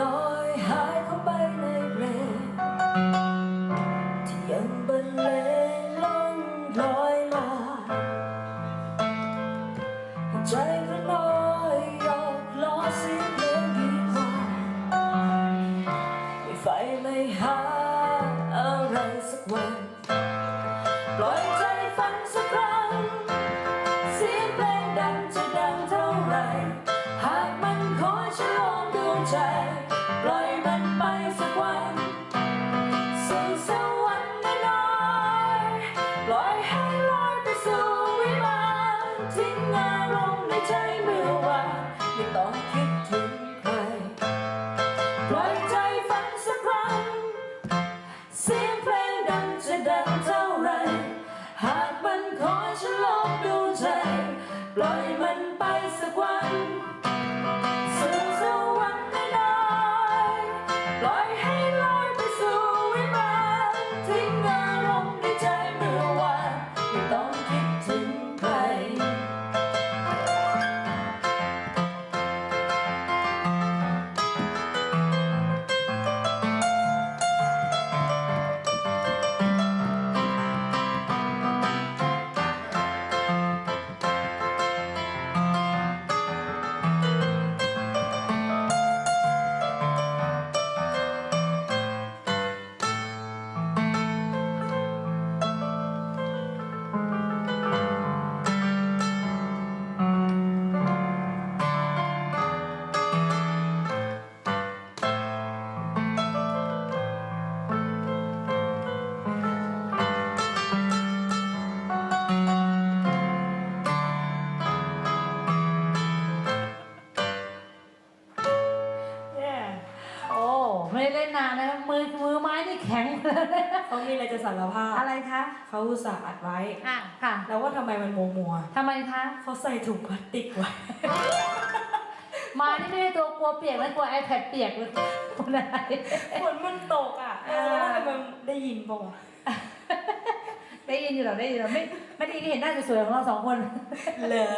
ลอยหายเข้าไปในเพลงที่ยังบรรเลงล่องลอยมาใจก็ลอยหยอกล้อเสียงเพลงดีกว่าไม่ไฟไม่หาอะไรสักวัน ปล่อยใจฝันสัก ให้ลอยไปสู่วิมานทิ้งอารมณ์ในใจเมื่อวานไม่ต้อง ไม่ได้เล่นนานนะมือมือไม้นี่แข็งเลยนะเขามีอะไรจะสารภาพอะไรคะเขาอุตส่าห์อัดไว้ อะค่ะแล้วว่าทำไมมันมัวมัวทำไมคะ ๆเขาใส่ถุงพลาสติกไว้ มานี่ไม่ได้ตัวกลัวเปียกแล้วกลัว iPad เปียกเลยคนอะไร ฝนมันตกอะเอออ่าแล้วทำไมมันได้ยินปะวะได้ยินอยู่เหรอได้ยินเหรอไม่ไม่ได้ยินเห็นหน้าสวยๆของเราสองคน เหรอ